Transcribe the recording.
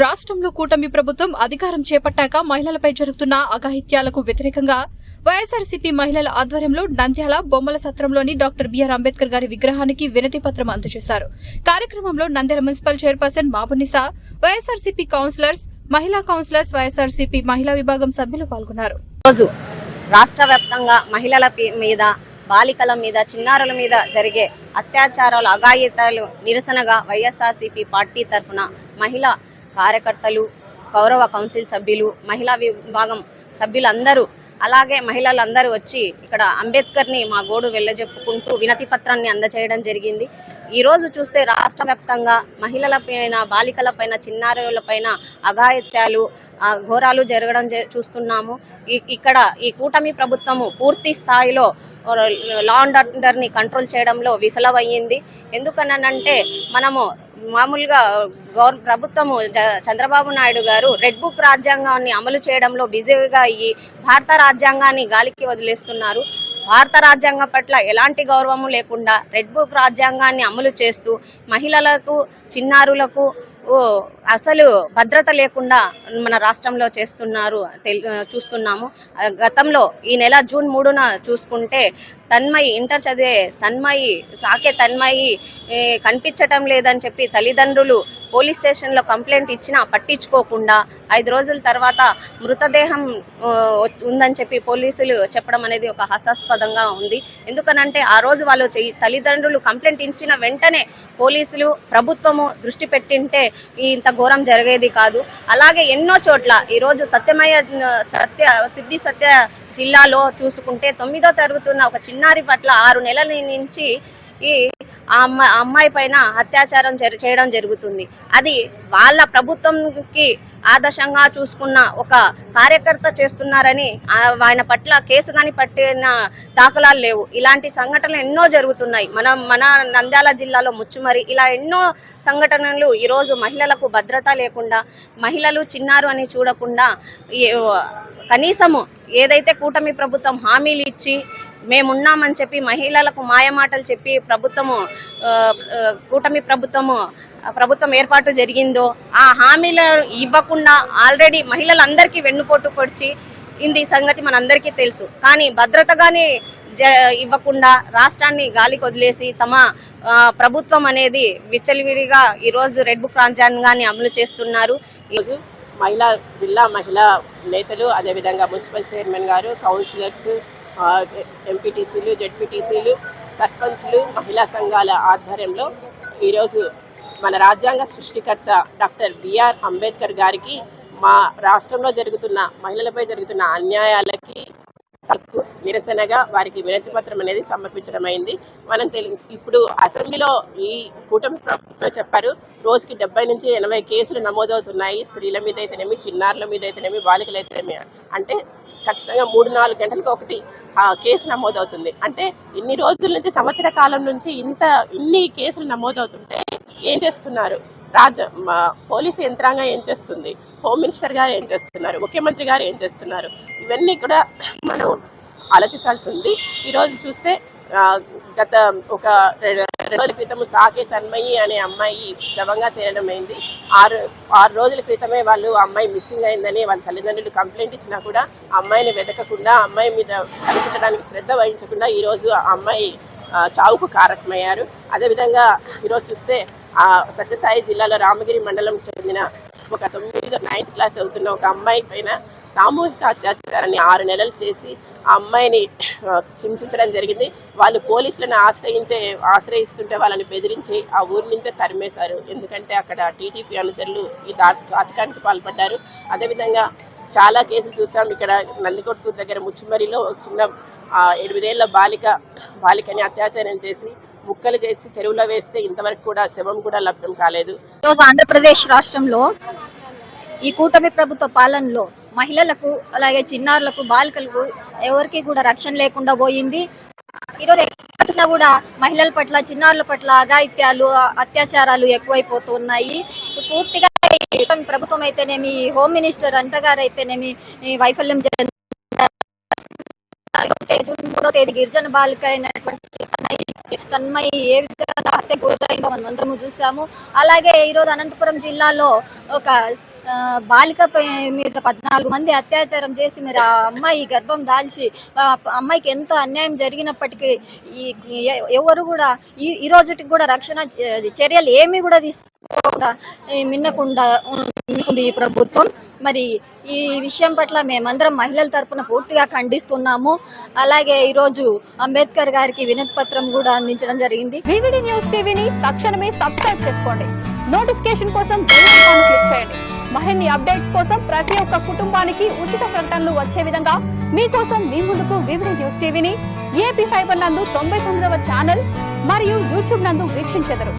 రాష్ట్రంలో కూటమి ప్రభుత్వం అధికారం చేపట్టాక మహిళలపై జరుగుతున్న అఘాయిత్యాలకు వ్యతిరేకంగా వైఎస్ఆర్సీపీ మహిళల ఆధ్వర్యంలో నంద్యాల బొమ్మల సత్రంలోని డాక్టర్ బిఆర్ అంబేద్కర్ గారి విగ్రహానికి వినతి పత్రం అందజేశారు. కార్యక్రమంలో Nandyal municipal chairperson Babunisa YSRCP councillors మహిళా కౌన్సిలర్స్ వైఎస్ఆర్సీపీ మహిళా విభాగం సభ్యులు పాల్గొన్నారు. రోజు రాష్ట్ర వ్యాప్తంగా మహిళల మీద బాలికల మీద చిన్నారుల మీద జరిగే అత్యాచారాలు అఘాయితాలు నిరసనగా వైఎస్ఆర్సీపీ పార్టీ తరఫున మహిళా కార్యకర్తలు గౌరవ కౌన్సిల్ సభ్యులు మహిళా విభాగం సభ్యులందరూ అలాగే మహిళలందరూ వచ్చి ఇక్కడ అంబేద్కర్ని మా గోడు వెళ్ళజెప్పుకుంటూ వినతి పత్రాన్ని అందజేయడం జరిగింది. ఈరోజు చూస్తే రాష్ట్ర వ్యాప్తంగా మహిళలపైన బాలికలపైన చిన్నారులపైన అఘాయిత్యాలు ఘోరాలు జరగడం చూస్తున్నాము. ఇక్కడ ఈ కూటమి ప్రభుత్వము పూర్తి స్థాయిలో లా అండ్ ఆర్డర్ని కంట్రోల్ చేయడంలో విఫలమయ్యింది. ఎందుకనంటే మనము మామూలుగా గవర్ ప్రభుత్వము చంద్రబాబు నాయుడు గారు రెడ్ బుక్ రాజ్యాంగాన్ని అమలు చేయడంలో బిజీగా అయ్యి భారత రాజ్యాంగాన్ని గాలికి వదిలేస్తున్నారు. భారత రాజ్యాంగం పట్ల ఎలాంటి గౌరవము లేకుండా రెడ్ బుక్ రాజ్యాంగాన్ని అమలు చేస్తూ మహిళలకు చిన్నారులకు అసలు భద్రత లేకుండా మన రాష్ట్రంలో చేస్తున్నారు తెలి చూస్తున్నాము. గతంలో ఈ నెల జూన్ మూడున చూసుకుంటే తన్మయి ఇంటర్ చదివే తన్మయి సాకే తన్మయి కనిపించటం లేదని చెప్పి తల్లిదండ్రులు పోలీస్ స్టేషన్లో కంప్లైంట్ ఇచ్చినా పట్టించుకోకుండా ఐదు రోజుల తర్వాత మృతదేహం ఉందని చెప్పి పోలీసులు చెప్పడం అనేది ఒక హాస్యాస్పదంగా ఉంది. ఎందుకనంటే ఆ రోజు వాళ్ళు తల్లిదండ్రులు కంప్లైంట్ ఇచ్చిన వెంటనే పోలీసులు ప్రభుత్వము దృష్టి పెట్టింటే ఇంత ఘోరం జరిగేది కాదు. అలాగే ఎన్నో చోట్ల ఈరోజు సత్యమయ్య సత్య సిద్ధి సత్య జిల్లాలో చూసుకుంటే తొమ్మిదో తరుగుతున్న ఒక చిన్నారి పట్ల ఆరు నెలల నుంచి ఈ ఆ అమ్మాయి అమ్మాయి పైన అత్యాచారం చేయడం జరుగుతుంది. అది వాళ్ళ ప్రభుత్వంకి ఆదర్శంగా చూసుకున్న ఒక కార్యకర్త చేస్తున్నారని ఆయన పట్ల కేసు కానీ పట్టిన దాఖలాలు లేవు. ఇలాంటి సంఘటనలు ఎన్నో జరుగుతున్నాయి. మన మన నంద్యాల జిల్లాలో ముచ్చుమరి ఇలా ఎన్నో సంఘటనలు ఈరోజు మహిళలకు భద్రత లేకుండా మహిళలు చిన్నారు అని చూడకుండా కనీసము ఏదైతే కూటమి ప్రభుత్వం హామీలు ఇచ్చి మేమున్నామని చెప్పి మహిళలకు మాయమాటలు చెప్పి ప్రభుత్వము కూటమి ప్రభుత్వము ప్రభుత్వం ఏర్పాటు జరిగిందో ఆ హామీలు ఇవ్వకుండా ఆల్రెడీ మహిళలందరికీ వెన్నుపోటు పొడిచి ఇంది సంగతి మనందరికీ తెలుసు. కానీ భద్రతగానే జ ఇవ్వకుండా రాష్ట్రాన్ని గాలికి వదిలేసి తమ ప్రభుత్వం అనేది విచ్చలివిడిగా ఈరోజు రెడ్ బుక్ రాజ్యాంగాన్ని అమలు చేస్తున్నారు. ఈరోజు మహిళా జిల్లా మహిళా నేతలు అదేవిధంగా మున్సిపల్ చైర్మన్ గారు కౌన్సిలర్స్ ఎంపీటీసీలు జెడ్పీటీసీలు సర్పంచ్లు మహిళా సంఘాల ఆధ్వర్యంలో ఈరోజు మన రాజ్యాంగ సృష్టికర్త డాక్టర్ బిఆర్ అంబేద్కర్ గారికి మా రాష్ట్రంలో జరుగుతున్న మహిళలపై జరుగుతున్న అన్యాయాలకి నిరసనగా వారికి వినతి పత్రం అనేది సమర్పించడం అయింది. మనం తెలి ఇప్పుడు అసెంబ్లీలో ఈ కూటమి ప్రభుత్వం చెప్పారు రోజుకి డెబ్బై నుంచి ఎనభై కేసులు నమోదవుతున్నాయి. స్త్రీల మీద అయితేనేమి చిన్నారుల మీద అయితేనేమి బాలికలు అయితేనేమి అంటే ఖచ్చితంగా మూడు నాలుగు గంటలకు ఒకటి ఆ కేసు నమోదవుతుంది. అంటే ఇన్ని రోజుల నుంచి సంవత్సర కాలం నుంచి ఇంత ఇన్ని కేసులు నమోదవుతుంటే ఏం చేస్తున్నారు? రాజ మా పోలీసు యంత్రాంగం ఏం చేస్తుంది? హోమ్ మినిస్టర్ గారు ఏం చేస్తున్నారు? ముఖ్యమంత్రి గారు ఏం చేస్తున్నారు? ఇవన్నీ కూడా మనం ఆలోచించాల్సి ఉంది. ఈరోజు చూస్తే గత ఒక రెండు రోజుల క్రితం సాకే తన్మయి అనే అమ్మాయి శవంగా తేలడమైంది ఆరు ఆరు రోజుల క్రితమే వాళ్ళు అమ్మాయి మిస్సింగ్ అయిందని వాళ్ళ తల్లిదండ్రులు కంప్లైంట్ ఇచ్చినా కూడా అమ్మాయిని వెతకకుండా ఆ అమ్మాయి మీద కనిపెట్టడానికి శ్రద్ధ వహించకుండా ఈరోజు ఆ అమ్మాయి ఆ, చావుకు కారకమయ్యారు. అదేవిధంగా ఈరోజు చూస్తే ఆ సత్యసాయి జిల్లాలో రామగిరి మండలం చెందిన ఒక తొమ్మిది నైన్త్ క్లాస్ అవుతున్న ఒక అమ్మాయి పైన సామూహిక అత్యాచారాన్ని ఆరు నెలలు చేసి ఆ అమ్మాయిని ఆ, హింసించడం జరిగింది. వాళ్ళు పోలీసులను ఆశ్రయించే ఆశ్రయిస్తుంటే వాళ్ళని బెదిరించి ఆ ఊరి నుంచే తరిమేశారు. ఎందుకంటే అక్కడ టీడీపీ అనుచరులు ఈ దా ఘాతకానికి పాల్పడ్డారు. అదేవిధంగా చాలా కేసులు చూసాం. ఇక్కడ నందికొట్టు దగ్గర ముచ్చుమరిలో ఒక చిన్న ఎనిమిదేళ్ళ బాలిక బాలికని అత్యాచారం చేసి ముక్కలు చేసి చెరువులో వేస్తే ఇంతవరకు కూడా శవం కూడా లభ్యం కాలేదు. ఈరోజు ఆంధ్రప్రదేశ్ రాష్ట్రంలో ఈ కూటమి ప్రభుత్వ పాలనలో మహిళలకు అలాగే చిన్నారులకు బాలికలకు ఎవరికి కూడా రక్షణ లేకుండా పోయింది. ఈరోజు చూసినా కూడా మహిళల పట్ల చిన్నారుల పట్ల అఘాయిత్యాలు అత్యాచారాలు ఎక్కువైపోతున్నాయి. పూర్తిగా ప్రభుత్వం అయితేనేమి ఈ హోమ్ మినిస్టర్ అంతగారు అయితేనేమి ఈ వైఫల్యం చెందారు. జూన్ మూడో తేదీ గిరిజన బాలిక అయినటువంటి తన్మయి- ఏ విధంగా హత్య గురైందో మనం అందరము చూసాము అలాగే ఈరోజు అనంతపురం జిల్లాలో ఒక బాలిక మీద పద్నాలుగు మంది అత్యాచారం చేసి మీరు ఆ అమ్మాయి గర్భం దాల్చి అమ్మాయికి ఎంతో అన్యాయం జరిగినప్పటికీ ఈ ఎవరు కూడా ఈ ఈ రోజుకి కూడా రక్షణ చర్యలు ఏమీ కూడా తీసుకోకుండా ఈ మిన్నకుండా ఉంది ఈ ప్రభుత్వం మరి ఈ విషయం పట్ల మేమందరం మహిళల తరపున పూర్తిగా ఖండిస్తున్నాము. అలాగే ఈరోజు అంబేద్కర్ గారికి వినతి పత్రం కూడా అందించడం జరిగింది. వివిడి న్యూస్ టీవీని తక్షణమే సబ్స్క్రైబ్ చేసుకోండి. నోటిఫికేషన్ కోసం బెల్ క్లిక్ చేయండి. అప్డేట్స్ కోసం ప్రతి ఒక్క కుటుంబానికి ఉచిత ప్రకటనలు వచ్చే విధంగా మీకోసం మీ ముందుకు వివిడి న్యూస్ టీవీని ఏపీ ఫైబర్ నందు తొంభై తొమ్మిదవ ఛానల్ మరియు యూట్యూబ్ నందు వీక్షించెదరు.